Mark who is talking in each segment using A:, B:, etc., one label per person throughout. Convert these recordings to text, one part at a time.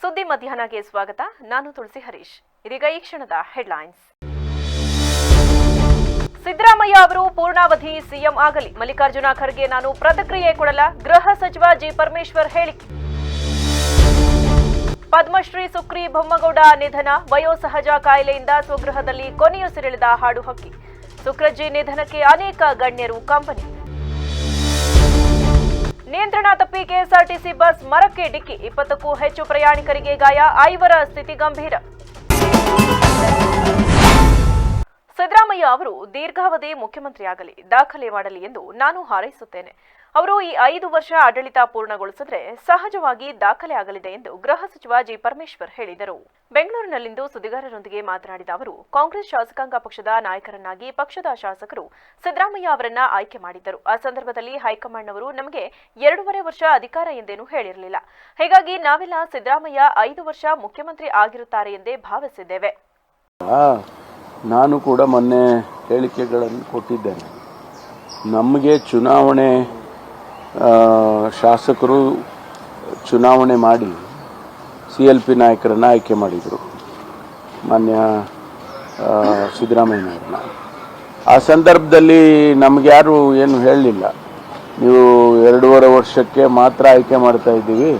A: ಸುದ್ದಿ ಮಧ್ಯಾಹ್ನಗೆ ಸ್ವಾಗತ. ನಾನು ತುಳಸಿ ಹರೀಶ್. ಇದೀಗ ಈ ಕ್ಷಣದ ಹೆಡ್ಲೈನ್ಸ್. ಸಿದ್ದರಾಮಯ್ಯ ಅವರು ಪೂರ್ಣಾವಧಿ ಸಿಎಂ ಆಗಲಿ. ಮಲ್ಲಿಕಾರ್ಜುನ ಖರ್ಗೆ ನಾನು ಪ್ರತಿಕ್ರಿಯೆ ಕೊಡಲ ಗೃಹ ಸಚಿವ ಜಿ. ಪರಮೇಶ್ವರ್ ಹೇಳಿಕೆ. ಪದ್ಮಶ್ರೀ ಸುಕ್ರಿ ಬೊಮ್ಮಗೌಡ ನಿಧನ. ವಯೋಸಹಜ ಕಾಯಿಲೆಯಿಂದ ಸ್ವಗೃಹದಲ್ಲಿ ಕೊನೆಯುಸಿರೆಳೆದ ಹಾಡು ಹಕ್ಕಿ ಸುಕ್ರಜ್ಜಿ ನಿಧನಕ್ಕೆ ಅನೇಕ ಗಣ್ಯರು ಕಂಬನಿ ನಿಯಂತ್ರಣ ತಪ್ಪಿ ಕೆಎಸ್ಆರ್ಟಿಸಿ ಬಸ್ ಮರಕ್ಕೆ ಡಿಕ್ಕಿ. ಇಪ್ಪತ್ತಕ್ಕೂ ಹೆಚ್ಚು ಪ್ರಯಾಣಿಕರಿಗೆ ಗಾಯ. ಐವರ ಸ್ಥಿತಿ ಗಂಭೀರ. ಸಿದ್ದರಾಮಯ್ಯ ಅವರು ದೀರ್ಘಾವಧಿ ಮುಖ್ಯಮಂತ್ರಿಯಾಗಲಿ, ದಾಖಲೆ ಮಾಡಲಿ ಎಂದು ನಾನು ಹಾರೈಸುತ್ತೇನೆ. ಅವರು ಈ ಐದು ವರ್ಷ ಆಡಳಿತ ಪೂರ್ಣಗೊಳಿಸಿದ್ರೆ ಸಹಜವಾಗಿ ದಾಖಲೆ ಆಗಲಿದೆ ಎಂದು ಗೃಹ ಸಚಿವ ಜಿ. ಪರಮೇಶ್ವರ್ ಹೇಳಿದರು. ಬೆಂಗಳೂರಿನಲ್ಲಿಂದು ಸುದ್ದಿಗಾರರೊಂದಿಗೆ ಮಾತನಾಡಿದ ಅವರು, ಕಾಂಗ್ರೆಸ್ ಶಾಸಕಾಂಗ ಪಕ್ಷದ ನಾಯಕರನ್ನಾಗಿ ಪಕ್ಷದ ಶಾಸಕರು ಸಿದ್ದರಾಮಯ್ಯ ಅವರನ್ನ ಆಯ್ಕೆ ಮಾಡಿದ್ದರು. ಆ ಸಂದರ್ಭದಲ್ಲಿ ಹೈಕಮಾಂಡ್ನವರು ನಮಗೆ ಎರಡೂವರೆ ವರ್ಷ ಅಧಿಕಾರ ಎಂದೇನೂ ಹೇಳಿರಲಿಲ್ಲ. ಹೀಗಾಗಿ ನಾವೆಲ್ಲ ಸಿದ್ದರಾಮಯ್ಯ ಐದು ವರ್ಷ ಮುಖ್ಯಮಂತ್ರಿ ಆಗಿರುತ್ತಾರೆ ಎಂದೇ ಭಾವಿಸಿದ್ದೇವೆ.
B: ನಾನು ಕೂಡ ಮೊನ್ನೆ ಹೇಳಿಕೆಗಳನ್ನು ಕೊಟ್ಟಿದ್ದೇನೆ. ನಮಗೆ ಚುನಾವಣೆ ಶಾಸಕರು ಚುನಾವಣೆ ಮಾಡಿ, ಸಿ ಎಲ್ ಪಿ ನಾಯಕರನ್ನು ಆಯ್ಕೆ ಮಾಡಿದರು. ಮಾನ್ಯ ಸಿದ್ದರಾಮಯ್ಯನವ್ರನ್ನ. ಆ ಸಂದರ್ಭದಲ್ಲಿ ನಮ್ಗೆ ಯಾರು ಏನು ಹೇಳಲಿಲ್ಲ. ನೀವು ಎರಡೂವರೆ ವರ್ಷಕ್ಕೆ ಮಾತ್ರ ಆಯ್ಕೆ ಮಾಡ್ತಾ ಇದ್ದೀವಿ.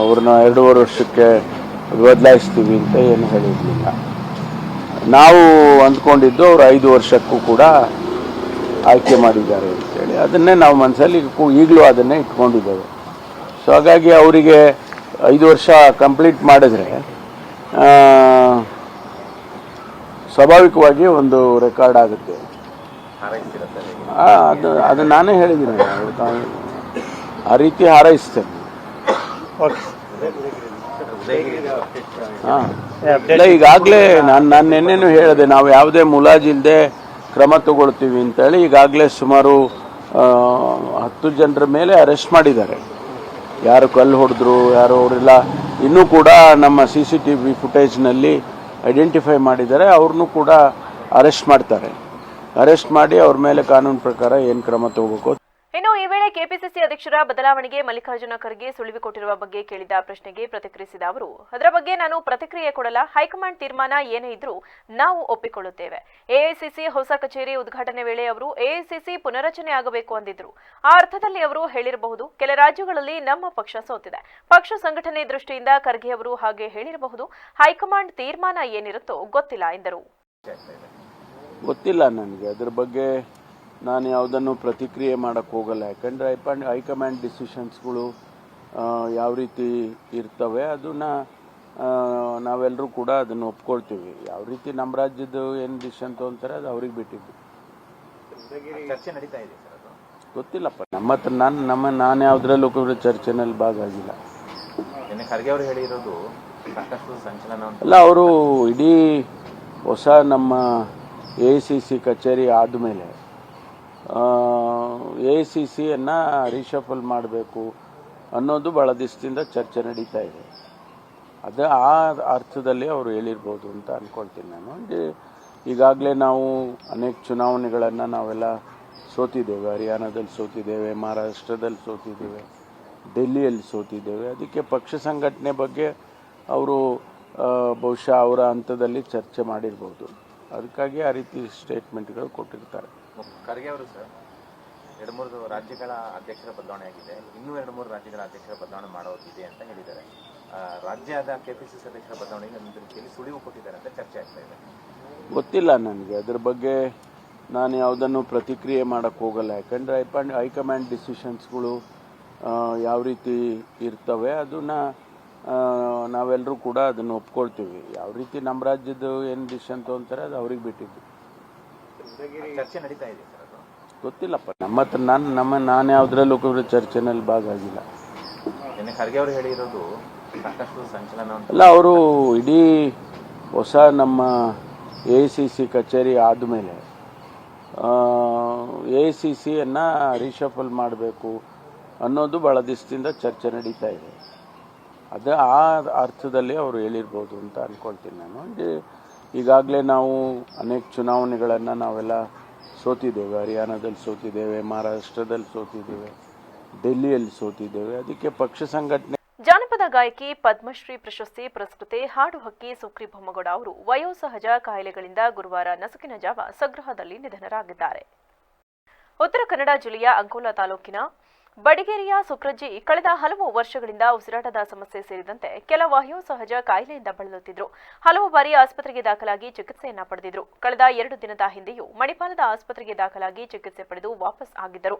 B: ಅವ್ರನ್ನ ಎರಡೂವರೆ ವರ್ಷಕ್ಕೆ ಬದಲಾಯಿಸ್ತೀವಿ ಅಂತ ಏನು ಹೇಳಿರಲಿಲ್ಲ. ನಾವು ಅಂದ್ಕೊಂಡಿದ್ದು ಅವರು ಐದು ವರ್ಷಕ್ಕೂ ಕೂಡ ಆಯ್ಕೆ ಮಾಡಿದ್ದಾರೆ ಅಂತೇಳಿ ಅದನ್ನೇ ನಾವು ಮನಸ್ಸಲ್ಲಿ ಈಗಲೂ ಅದನ್ನೇ ಇಟ್ಕೊಂಡಿದ್ದೇವೆ. ಸೊ ಹಾಗಾಗಿ ಅವರಿಗೆ ಐದು ವರ್ಷ ಕಂಪ್ಲೀಟ್ ಮಾಡಿದ್ರೆ ಸ್ವಾಭಾವಿಕವಾಗಿ ಒಂದು ರೆಕಾರ್ಡ್ ಆಗುತ್ತೆ. ಅದು ಅದು ನಾನೇ ಹೇಳಿದ್ದೀನಿ. ಆ ರೀತಿ ಹಾರೈಸ್ತೇನೆ. ಹಾಂ. ಇಲ್ಲ, ಈಗಾಗಲೇ ನಾನು ನಾನು ನಿನ್ನೆನೂ ಹೇಳಿದೆ, ನಾವು ಯಾವುದೇ ಮುಲಾಜಿಲ್ಲದೆ ಕ್ರಮ ತಗೊಳ್ತೀವಿ ಅಂತೇಳಿ ಈಗಾಗಲೇ ಸುಮಾರು ಹತ್ತು ಜನರ ಮೇಲೆ ಅರೆಸ್ಟ್ ಮಾಡಿದ್ದಾರೆ. ಯಾರು ಕಲ್ಲು ಹೊಡೆದ್ರು, ಯಾರು ಅವರೆಲ್ಲ ಇನ್ನೂ ಕೂಡ ನಮ್ಮ ಸಿ ಸಿ ಟಿ ವಿ ಫುಟೇಜ್ನಲ್ಲಿ ಐಡೆಂಟಿಫೈ ಮಾಡಿದ್ದಾರೆ, ಅವ್ರನ್ನೂ ಕೂಡ ಅರೆಸ್ಟ್ ಮಾಡ್ತಾರೆ. ಅರೆಸ್ಟ್ ಮಾಡಿ ಅವ್ರ ಮೇಲೆ ಕಾನೂನು ಪ್ರಕಾರ ಏನು ಕ್ರಮ ತಗೋಬೇಕು
A: ಇನ್ನು ಈ ವೇಳೆ ಕೆಪಿಸಿಸಿ ಅಧ್ಯಕ್ಷರ ಬದಲಾವಣೆಗೆ ಮಲ್ಲಿಕಾರ್ಜುನ ಖರ್ಗೆ ಸುಳಿವು ಕೊಟ್ಟಿರುವ ಬಗ್ಗೆ ಕೇಳಿದ ಪ್ರಶ್ನೆಗೆ ಪ್ರತಿಕ್ರಿಯಿಸಿದ ಅವರು, ಅದರ ಬಗ್ಗೆ ನಾನು ಪ್ರತಿಕ್ರಿಯೆ ಕೊಡಲ್ಲ. ಹೈಕಮಾಂಡ್ ತೀರ್ಮಾನ ಏನೇ ಇದ್ರೂ ನಾವು ಒಪ್ಪಿಕೊಳ್ಳುತ್ತೇವೆ. ಎಐಸಿಸಿ ಹೊಸ ಕಚೇರಿ ಉದ್ಘಾಟನೆ ವೇಳೆ ಅವರು, ಎಐಸಿಸಿ ಪುನರಚನೆ ಆಗಬೇಕು ಅಂದಿದ್ರು. ಆ ಅರ್ಥದಲ್ಲಿ ಅವರು ಹೇಳಿರಬಹುದು, ಕೆಲ ರಾಜ್ಯಗಳಲ್ಲಿ ನಮ್ಮ ಪಕ್ಷ ಸೋತಿದೆ. ಪಕ್ಷ ಸಂಘಟನೆ ದೃಷ್ಟಿಯಿಂದ ಖರ್ಗೆ ಅವರು ಹಾಗೆ ಹೇಳಿರಬಹುದು. ಹೈಕಮಾಂಡ್ ತೀರ್ಮಾನ ಏನಿರುತ್ತೋ ಗೊತ್ತಿಲ್ಲ ಎಂದರು.
B: ಗೊತ್ತಿಲ್ಲ ನನಗೆ. ಅದರ ಬಗ್ಗೆ ನಾನು ಯಾವುದನ್ನು ಪ್ರತಿಕ್ರಿಯೆ ಮಾಡೋಕ್ಕೆ ಹೋಗಲ್ಲ. ಯಾಕಂದರೆ ಹೈಕಮಾಂಡ್ ಹೈಕಮಾಂಡ್ ಡಿಸಿಷನ್ಸ್ಗಳು ಯಾವ ರೀತಿ ಇರ್ತವೆ ಅದನ್ನ ನಾವೆಲ್ಲರೂ ಕೂಡ ಅದನ್ನು ಒಪ್ಕೊಳ್ತೀವಿ. ಯಾವ ರೀತಿ ನಮ್ಮ ರಾಜ್ಯದ ಏನು ಡಿಸಿಷನ್ ತೊಗೊಂತಾರೆ ಅದು ಅವ್ರಿಗೆ ಬಿಟ್ಟಿದ್ದು. ಗೊತ್ತಿಲ್ಲಪ್ಪ ನಮ್ಮ ಹತ್ರ ನಾನು ನಮ್ಮ ನಾನು ಯಾವುದ್ರಲ್ಲೂ ಕೂಡ ಚರ್ಚೆನಲ್ಲಿ ಭಾಗ
C: ನಿನ್ನೆ ಖರ್ಗೆ ಅವರು ಹೇಳಿರೋದು ಸಾಕಷ್ಟು ಸಂಚಲನ ಅಂತ.
B: ಅಲ್ಲ ಅವರು ಇಡೀ ಹೊಸ ನಮ್ಮ ಎ ಸಿ ಸಿ ಕಚೇರಿ ಆದಮೇಲೆ ಎ ಸಿ ಸಿಯನ್ನು ರಿಷಫಲ್ ಮಾಡಬೇಕು ಅನ್ನೋದು ಭಾಳ ದಿವಸದಿಂದ ಚರ್ಚೆ ನಡೀತಾ ಇದೆ. ಅದು ಆ ಅರ್ಥದಲ್ಲಿ ಅವರು ಹೇಳಿರ್ಬೋದು ಅಂತ ಅಂದ್ಕೊಳ್ತೀನಿ ನಾನು. ಈಗಾಗಲೇ ನಾವು ಅನೇಕ ಚುನಾವಣೆಗಳನ್ನು ನಾವೆಲ್ಲ ಸೋತಿದ್ದೇವೆ. ಹರಿಯಾಣದಲ್ಲಿ ಸೋತಿದ್ದೇವೆ, ಮಹಾರಾಷ್ಟ್ರದಲ್ಲಿ ಸೋತಿದ್ದೇವೆ ಡೆಲ್ಲಿಯಲ್ಲಿ ಸೋತಿದ್ದೇವೆ. ಅದಕ್ಕೆ ಪಕ್ಷ ಸಂಘಟನೆ ಬಗ್ಗೆ ಅವರು ಬಹುಶಃ ಅವರ ಹಂತದಲ್ಲಿ ಚರ್ಚೆ ಮಾಡಿರ್ಬೋದು. ಅದಕ್ಕಾಗಿ ಆ ರೀತಿ ಸ್ಟೇಟ್ಮೆಂಟ್ಗಳು ಕೊಟ್ಟಿರ್ತಾರೆ.
C: ಖರ್ಗೆ ಅವರು ಸರ್, ಎರಡು ಮೂರು ರಾಜ್ಯಗಳ ಅಧ್ಯಕ್ಷರ ಬದಲಾವಣೆ ಆಗಿದೆ. ಇನ್ನೂ ಎರಡು ಮೂರು ರಾಜ್ಯಗಳ ಅಧ್ಯಕ್ಷರ ಬದಲಾವಣೆ ಮಾಡೋದಿದೆ ಅಂತ ಹೇಳಿದ್ದಾರೆ. ರಾಜ್ಯದ ಕೆಪಿಸಿಸಿ ಅಧ್ಯಕ್ಷರ ಬದಲಾವಣೆಗೆ ಒಂದು ರೀತಿಯಲ್ಲಿ ಸುಳಿವು ಕೊಟ್ಟಿದ್ದಾರೆ ಅಂತ ಚರ್ಚೆ ಆಗ್ತಾ ಇದೆ.
B: ಗೊತ್ತಿಲ್ಲ ನನಗೆ. ಅದ್ರ ಬಗ್ಗೆ ನಾನು ಯಾವುದನ್ನು ಪ್ರತಿಕ್ರಿಯೆ ಮಾಡೋಕ್ಕೆ ಹೋಗಲ್ಲ. ಯಾಕಂದರೆ ಹೈಕಮಾಂಡ್ ಹೈಕಮಾಂಡ್ ಡಿಸಿಷನ್ಸ್ಗಳು ಯಾವ ರೀತಿ ಇರ್ತವೆ ಅದನ್ನ ನಾವೆಲ್ಲರೂ ಕೂಡ ಅದನ್ನು ಒಪ್ಕೊಳ್ತೀವಿ. ಯಾವ ರೀತಿ ನಮ್ಮ ರಾಜ್ಯದ ಏನು ಡಿಸಿಷನ್ ತೊಗೊಂತಾರೆ ಅದು ಅವ್ರಿಗೆ ಬಿಟ್ಟಿದ್ದು.
C: ಚರ್ಚೆ ನಡೀತಾ ಇದೆ ಸರ್ ಅದು?
B: ಗೊತ್ತಿಲ್ಲಪ್ಪ. ನಮ್ಮ ಹತ್ರ ನಾನು ನಮ್ಮ ನಾನು ಯಾವುದ್ರಲ್ಲೂ ಕೂಡ ಚರ್ಚೆನಲ್ಲಿ
C: ನಿನ್ನೆ ಖರ್ಗೆ ಅವರು ಹೇಳಿರೋದು ಸಾಕಷ್ಟು ಸಂಚಲನ ಅಂತ.
B: ಅಲ್ಲ ಅವರು ಇಡೀ ಹೊಸ ನಮ್ಮ ಎ ಸಿ ಸಿ ಕಚೇರಿ ಆದಮೇಲೆ ಎ ಸಿ ಸಿಯನ್ನು ರಿಶಫಲ್ ಮಾಡಬೇಕು ಅನ್ನೋದು ಭಾಳ ದಿವಸದಿಂದ ಚರ್ಚೆ ನಡೀತಾ ಇದೆ. ಅದು ಆ ಅರ್ಥದಲ್ಲಿ ಅವರು ಹೇಳಿರ್ಬೋದು ಅಂತ ಅಂದ್ಕೊಳ್ತೀನಿ ನಾನು. ಈಗಾಗಲೇ ನಾವು ಅನೇಕ ಚುನಾವಣೆಗಳನ್ನು ನಾವೆಲ್ಲ ಸೋತಿದ್ದೇವೆ. ಹರಿಯಾಣದಲ್ಲಿ ಸೋತಿದ್ದೇವೆ, ಮಹಾರಾಷ್ಟ್ರದಲ್ಲಿ ಸೋತಿದ್ದೇವೆ ಡೆಲ್ಲಿಯಲ್ಲಿ ಸೋತಿದ್ದೇವೆ. ಅದಕ್ಕೆ ಪಕ್ಷ ಸಂಘಟನೆ
A: ಜಾನಪದ ಗಾಯಕಿ ಪದ್ಮಶ್ರೀ ಪ್ರಶಸ್ತಿ ಪುರಸ್ಕೃತೆ, ಹಾಡು ಹಕ್ಕಿ ಸುಕ್ರಿ ಬೊಮ್ಮಗೌಡ ಅವರು ವಯೋಸಹಜ ಕಾಯಿಲೆಗಳಿಂದ ಗುರುವಾರ ನಸುಕಿನ ಜಾವ ಸ್ವಗೃಹದಲ್ಲಿ ನಿಧನರಾಗಿದ್ದಾರೆ. ಉತ್ತರ ಕನ್ನಡ ಜಿಲ್ಲೆಯ ಅಂಕೋಲಾ ತಾಲೂಕಿನ ಬಡಿಗೇರಿಯ ಸುಕ್ರಜ್ಜಿ ಕಳೆದ ಹಲವು ವರ್ಷಗಳಿಂದ ಉಸಿರಾಟದ ಸಮಸ್ಯೆ ಸೇರಿದಂತೆ ಕೆಲ ವಾಯು ಸಹಜ ಕಾಯಿಲೆಯಿಂದ ಬಳಲುತ್ತಿದ್ದರು ಹಲವು ಬಾರಿ ಆಸ್ಪತ್ರೆಗೆ ದಾಖಲಾಗಿ ಚಿಕಿತ್ಸೆಯನ್ನ ಪಡೆದಿದ್ರು. ಕಳೆದ ಎರಡು ದಿನದ ಹಿಂದೆಯೂ ಮಣಿಪಾಲದ ಆಸ್ಪತ್ರೆಗೆ ದಾಖಲಾಗಿ ಚಿಕಿತ್ಸೆ ಪಡೆದು ವಾಪಸ್ ಆಗಿದ್ದರು.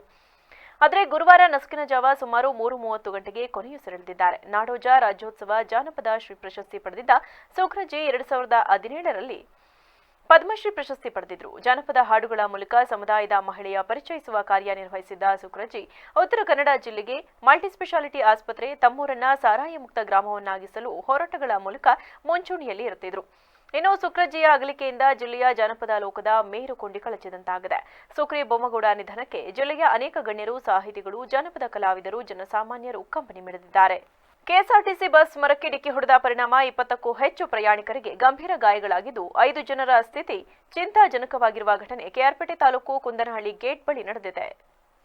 A: ಆದರೆ ಗುರುವಾರ ನಸುಕಿನ ಜಾವ ಸುಮಾರು ಮೂರು ಮೂವತ್ತು ಗಂಟೆಗೆ ಕೊನೆಯುಸಿರೆಳೆದಿದ್ದಾರೆ ನಾಡೋಜ ರಾಜ್ಯೋತ್ಸವ ಜಾನಪದ ಶ್ರೀ ಪ್ರಶಸ್ತಿ ಪಡೆದಿದ್ದ ಸುಕ್ರಜ್ಜಿ ಎರಡ್ ಸಾವಿರದ ಹದಿನೇಳರಲ್ಲಿ ಪದ್ಮಶ್ರೀ ಪ್ರಶಸ್ತಿ ಪಡೆದಿದ್ರು. ಜಾನಪದ ಹಾಡುಗಳ ಮೂಲಕ ಸಮುದಾಯದ ಮಹಿಳೆಯ ಪರಿಚಯಿಸುವ ಕಾರ್ಯ ನಿರ್ವಹಿಸಿದ್ದ ಸುಕ್ರಜಿ ಉತ್ತರ ಕನ್ನಡ ಜಿಲ್ಲೆಗೆ ಮಲ್ಟಿಸ್ಪೆಷಾಲಿಟಿ ಆಸ್ಪತ್ರೆ ತಮ್ಮೂರನ್ನ ಸಾರಾಯಿ ಮುಕ್ತ ಗ್ರಾಮವನ್ನಾಗಿಸಲು ಹೋರಾಟಗಳ ಮೂಲಕ ಮುಂಚೂಣಿಯಲ್ಲಿ ಇರುತ್ತಿದ್ರು. ಇನ್ನು ಸುಕ್ರಜ್ಜಿಯ ಅಗಲಿಕೆಯಿಂದ ಜಿಲ್ಲೆಯ ಜಾನಪದ ಲೋಕದ ಮೇರು ಕೊಂಡಿ ಕಳಚಿದಂತಾಗಿದೆ. ಸುಕ್ರಿ ಬೊಮ್ಮಗೌಡ ನಿಧನಕ್ಕೆ ಜಿಲ್ಲೆಯ ಅನೇಕ ಗಣ್ಯರು, ಸಾಹಿತಿಗಳು, ಜಾನಪದ ಕಲಾವಿದರು, ಜನಸಾಮಾನ್ಯರು ಕಂಬನಿ ಮಿಡಿದಿದ್ದಾರೆ. ಕೆಎಸ್ಆರ್ಟಿಸಿ ಬಸ್ ಮರಕ್ಕೆ ಡಿಕ್ಕಿ ಹೊಡೆದ ಪರಿಣಾಮ ಇಪ್ಪತ್ತಕ್ಕೂ ಹೆಚ್ಚು ಪ್ರಯಾಣಿಕರಿಗೆ ಗಂಭೀರ ಗಾಯಗಳಾಗಿದ್ದು ಐದು ಜನರ ಸ್ಥಿತಿ ಚಿಂತಾಜನಕವಾಗಿರುವ ಘಟನೆ ಕೆಆರ್ಪೇಟೆ ತಾಲೂಕು ಕುಂದನಹಳ್ಳಿ ಗೇಟ್ ಬಳಿ ನಡೆದಿದೆ.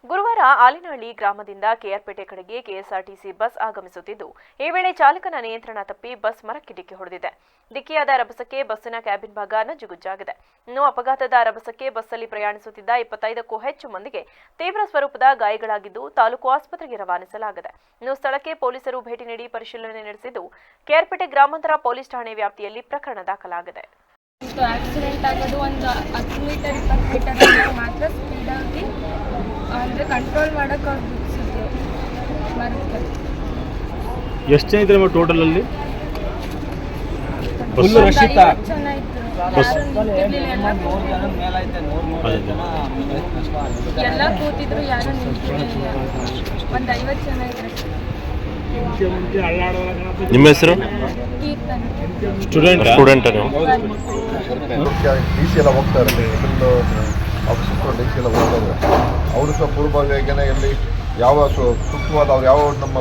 A: ಗುರುವಾರ ಆಲಿನಹಳ್ಳಿ ಗ್ರಾಮದಿಂದ ಕೆಆರ್ಪೇಟೆ ಕಡೆಗೆ ಕೆಎಸ್ಆರ್ಟಿಸಿ ಬಸ್ ಆಗಮಿಸುತ್ತಿದ್ದು, ಈ ವೇಳೆ ಚಾಲಕನ ನಿಯಂತ್ರಣ ತಪ್ಪಿ ಬಸ್ ಮರಕ್ಕೆ ಡಿಕ್ಕಿ ಹೊಡೆದಿದೆ. ಡಿಕ್ಕಿಯಾದ ರಭಸಕ್ಕೆ ಬಸ್ಸಿನ ಕ್ಯಾಬಿನ್ ಭಾಗ ನಜುಗುಜ್ಜಾಗಿದೆ. ಇನ್ನು ಅಪಘಾತದ ರಭಸಕ್ಕೆ ಬಸ್ಸಲ್ಲಿ ಪ್ರಯಾಣಿಸುತ್ತಿದ್ದ ಇಪ್ಪತ್ತೈದಕ್ಕೂ ಹೆಚ್ಚು ಮಂದಿಗೆ ತೀವ್ರ ಸ್ವರೂಪದ ಗಾಯಗಳಾಗಿದ್ದು, ತಾಲೂಕು ಆಸ್ಪತ್ರೆಗೆ ರವಾನಿಸಲಾಗಿದೆ. ಇನ್ನು ಸ್ಥಳಕ್ಕೆ ಪೊಲೀಸರು ಭೇಟಿ ನೀಡಿ ಪರಿಶೀಲನೆ ನಡೆಸಿದ್ದು, ಕೆಆರ್ಪೇಟೆ ಗ್ರಾಮಾಂತರ ಪೊಲೀಸ್ ಠಾಣೆ ವ್ಯಾಪ್ತಿಯಲ್ಲಿ ಪ್ರಕರಣ ದಾಖಲಾಗಿದೆ.
D: ಆಕ್ಸಿಡೆಂಟ್ ಆಗೋದು ಒಂದು ಹತ್ತು ಮೀಟರ್, ಇಪ್ಪತ್ತು ಮೀಟರ್ ಮಾತ್ರ ಸ್ಪೀಡಾಗಿ ಅಂದರೆ ಕಂಟ್ರೋಲ್ ಅವ್ರು ಬಿಡಿಸಿದ್ರು.
E: ಎಷ್ಟು ಜನ ಇದ್ರೆ ಟೋಟಲ್ ಅಲ್ಲಿ?
D: ಒಂದು ಐವತ್ತು ಜನ ಇದ್ರು. ಯಾರು ನಿಂತಿರ್ಲಿಲ್ಲ ಎಲ್ಲ ಕೂತಿದ್ರು. ಎಲ್ಲ ಕೂತಿದ್ರು ಯಾರು ನಿಂತಿರ್ಲಿಲ್ಲ. ಒಂದು ಐವತ್ತು ಜನ ಇದ್ರು.
E: ನಿಮ್ಮ ಹೆಸರು?
D: ಕೀರ್ತನ.
E: ಸ್ಟೂಡೆಂಟ್ ಸ್ಟೂಡೆಂಟ್ ನೀವು?
F: ಡಿ ಸಿ ಎಲ್ಲ ಹೋಗ್ತಾ ಇರಲಿ ಆಫೀಸ್ ಡಿ ಸಿ ಎಲ್ಲ ಹೋಗ್ತಾರೆ ಅವರು ಸಹ ಪೂರ್ವಭಾವಿಯಾಗಿಯೇ ಇಲ್ಲಿ ಯಾವ ಸೂಕ್ತವಾದ ಅವ್ರು ಯಾವ ನಮ್ಮ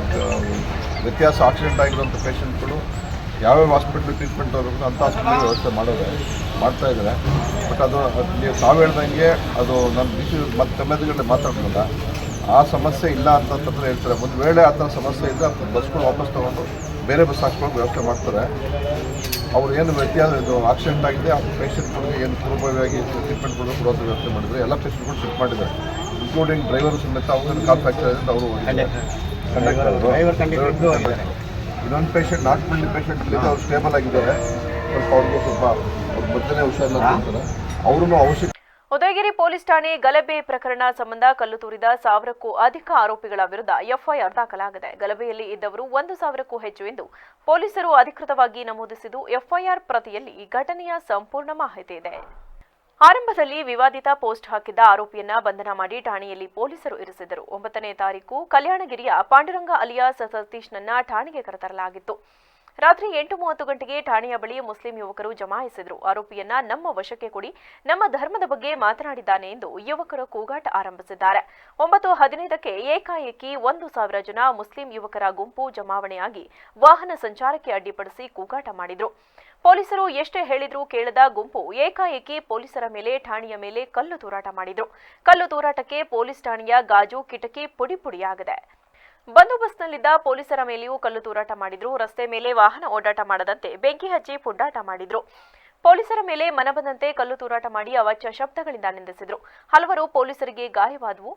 F: ವ್ಯತ್ಯಾಸ ಆಕ್ಸಿಡೆಂಟ್ ಆಗಿರುವಂಥ ಪೇಷಂಟ್ಗಳು ಯಾವ್ಯಾವ ಹಾಸ್ಪಿಟ್ಲ್ ಟ್ರೀಟ್ಮೆಂಟ್ ಅವ್ರಿಗೆ ಅಂಥ ಹಾಸ್ಪಿಟ್ಲಿಗೆ ವ್ಯವಸ್ಥೆ ಮಾಡೋದು, ಮಾಡ್ತಾ ಇದ್ದಾರೆ. ಬಟ್ ಅದು ನೀವು ತಾವು ಹೇಳ್ದಂಗೆ ಅದು ನಮ್ಮ ಬಿಸಿ ಮತ್ತು ತಮ್ಮೆದುಗಳಲ್ಲಿ ಮಾತಾಡ್ತಲ್ಲ ಆ ಸಮಸ್ಯೆ ಇಲ್ಲ ಅಂತಂತಂದ್ರೆ ಹೇಳ್ತಾರೆ. ಒಂದು ವೇಳೆ ಆ ಥರ ಸಮಸ್ಯೆ ಇದ್ದರೆ ಅಂತ ಬಸ್ಗಳು ವಾಪಸ್ ತೊಗೊಂಡು ಬೇರೆ ಬಸ್ ಹಾಕ್ಕೊಂಡು ವ್ಯವಸ್ಥೆ ಮಾಡ್ತಾರೆ. ಅವ್ರು ಏನು ವ್ಯತ್ಯಾಸ ಇದು ಆಕ್ಸಿಡೆಂಟ್ ಆಗಿದೆ, ಆ ಪೇಷಂಟ್ಗಳಿಗೆ ಏನು ಪೂರ್ವಭಾವಿಯಾಗಿ ಟ್ರೀಟ್ಮೆಂಟ್ ಕೊಡೋದು ಕೊಡೋದು ವ್ಯವಸ್ಥೆ ಮಾಡಿದರೆ ಎಲ್ಲ ಪೇಷಂಟ್ಗಳು ಚೆಕ್ ಮಾಡಿದ್ದಾರೆ. ಇನ್ಕ್ಲೂಡಿಂಗ್ ಡ್ರೈವರ್ ಸಮೇತ ಅವರು ಕಾಲ್ ಫ್ರಾಕ್ಚರ್ ಆಗಿದೆ ಅವರು. ಕಂಡಕ್ಟರ್ ಇನ್ನೊಂದು ಪೇಷಂಟ್ ನಾಟ್ ಫುಲ್ಲಿ ಪೇಷಂಟ್ ಅವ್ರು ಸ್ಟೇಬಲ್ ಆಗಿದ್ದಾರೆ. ಸ್ವಲ್ಪ ಅವ್ರಿಗೆ ಸ್ವಲ್ಪ ಅವ್ರ ಮೊದಲನೇ ಹುಷಾರಿಲ್ಲ ಅಂತಾರೆ ಅವಶ್ಯಕ
A: ಉದಯಗಿರಿ ಪೊಲೀಸ್ ಠಾಣೆ ಗಲಭೆ ಪ್ರಕರಣ ಸಂಬಂಧ ಕಲ್ಲು ತೂರಿದ ಸಾವಿರಕ್ಕೂ ಅಧಿಕ ಆರೋಪಿಗಳ ವಿರುದ್ಧ ಎಫ್ಐಆರ್ ದಾಖಲಾಗಿದೆ. ಗಲಭೆಯಲ್ಲಿ ಇದ್ದವರು ಒಂದು ಸಾವಿರಕ್ಕೂ ಹೆಚ್ಚು ಎಂದು ಪೊಲೀಸರು ಅಧಿಕೃತವಾಗಿ ನಮೂದಿಸಿದ್ದು ಎಫ್ಐಆರ್ ಪ್ರತಿಯಲ್ಲಿ ಈ ಘಟನೆಯ ಸಂಪೂರ್ಣ ಮಾಹಿತಿ ಇದೆ. ಆರಂಭದಲ್ಲಿ ವಿವಾದಿತ ಪೋಸ್ಟ್ ಹಾಕಿದ್ದ ಆರೋಪಿಯನ್ನ ಬಂಧನ ಮಾಡಿ ಠಾಣೆಯಲ್ಲಿ ಪೊಲೀಸರು ಇರಿಸಿದರು ಒಂಬತ್ತನೇ ತಾರೀಕು ಕಲ್ಯಾಣಗಿರಿಯ ಪಾಂಡುರಂಗ ಅಲಿಯಾಸ್ ಸತೀಶ್ನನ್ನ ಠಾಣೆಗೆ ಕರೆತರಲಾಗಿತ್ತು. ರಾತ್ರಿ ಎಂಟು ಮೂವತ್ತು ಗಂಟೆಗೆ ಠಾಣೆಯ ಬಳಿ ಮುಸ್ಲಿಂ ಯುವಕರು ಜಮಾಯಿಸಿದರು. ಆರೋಪಿಯನ್ನ ನಮ್ಮ ವಶಕ್ಕೆ ಕೊಡಿ, ನಮ್ಮ ಧರ್ಮದ ಬಗ್ಗೆ ಮಾತನಾಡಿದ್ದಾನೆ ಎಂದು ಯುವಕರ ಕೂಗಾಟ ಆರಂಭಿಸಿದ್ದಾರೆ. ಒಂಬತ್ತು ಹದಿನೈದಕ್ಕೆ ಏಕಾಏಕಿ ಒಂದು ಸಾವಿರ ಜನ ಮುಸ್ಲಿಂ ಯುವಕರ ಗುಂಪು ಜಮಾವಣೆಯಾಗಿ ವಾಹನ ಸಂಚಾರಕ್ಕೆ ಅಡ್ಡಿಪಡಿಸಿ ಕೂಗಾಟ ಮಾಡಿದ್ರು. ಪೊಲೀಸರು ಎಷ್ಟೇ ಹೇಳಿದ್ರೂ ಕೇಳದ ಗುಂಪು ಏಕಾಏಕಿ ಪೊಲೀಸರ ಮೇಲೆ ಠಾಣೆಯ ಮೇಲೆ ಕಲ್ಲು ತೂರಾಟ ಮಾಡಿದ್ರು. ಕಲ್ಲು ತೂರಾಟಕ್ಕೆ ಪೊಲೀಸ್ ಠಾಣೆಯ ಗಾಜು ಕಿಟಕಿ ಪುಡಿ ಪುಡಿಯಾಗಿದೆ. ಬಂದೋಬಸ್ತ್ನಲ್ಲಿದ್ದ ಪೊಲೀಸರ ಮೇಲೆಯೂ ಕಲ್ಲು ತೂರಾಟ ಮಾಡಿದ್ರು. ರಸ್ತೆ ಮೇಲೆ ವಾಹನ ಓಡಾಟ ಮಾಡದಂತೆ ಬೆಂಕಿ ಹಚ್ಚಿ ಪುಡ್ಡಾಟ ಮಾಡಿದ್ರು. ಪೊಲೀಸರ ಮೇಲೆ ಮನಬಂದಂತೆ ಕಲ್ಲು ತೂರಾಟ ಮಾಡಿ ಅವಾಚ್ಯ ಶಬ್ದಗಳಿಂದ ನಿಂದಿಸಿದ್ರು. ಹಲವರು ಪೊಲೀಸರಿಗೆ ಗಾಯವಾದವು.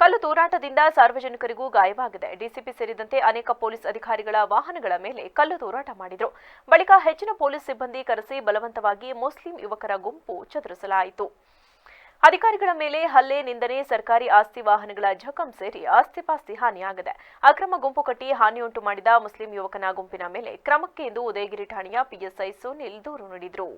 A: ಕಲ್ಲು ತೂರಾಟದಿಂದ ಸಾರ್ವಜನಿಕರಿಗೂ ಗಾಯವಾಗಿದೆ. ಡಿಸಿಪಿ ಸೇರಿದಂತೆ ಅನೇಕ ಪೊಲೀಸ್ ಅಧಿಕಾರಿಗಳ ವಾಹನಗಳ ಮೇಲೆ ಕಲ್ಲು ತೂರಾಟ ಮಾಡಿದರು. ಬಳಿಕ ಹೆಚ್ಚಿನ ಪೊಲೀಸ್ ಸಿಬ್ಬಂದಿ ಕರೆಸಿ ಬಲವಂತವಾಗಿ ಮುಸ್ಲಿಂ ಯುವಕರ ಗುಂಪು ಚದುರಿಸಲಾಯಿತು. ಅಧಿಕಾರಿಗಳ ಮೇಲೆ ಹಲ್ಲೆ, ನಿಂದನೆ, ಸರ್ಕಾರಿ ಆಸ್ತಿ ವಾಹನಗಳ ಜಖಂ ಸೇರಿ ಆಸ್ತಿಪಾಸ್ತಿ ಹಾನಿಯಾಗಿದೆ. ಅಕ್ರಮ ಗುಂಪು ಕಟ್ಟಿ ಹಾನಿಯುಂಟು ಮಾಡಿದ ಮುಸ್ಲಿಂ ಯುವಕನ ಗುಂಪಿನ ಮೇಲೆ ಕ್ರಮಕ್ಕೆ ಎಂದು ಉದಯಗಿರಿ ಠಾಣೆಯ ಪಿಎಸ್ಐ ಸುನಿಲ್ ದೂರು ನೀಡಿದರು.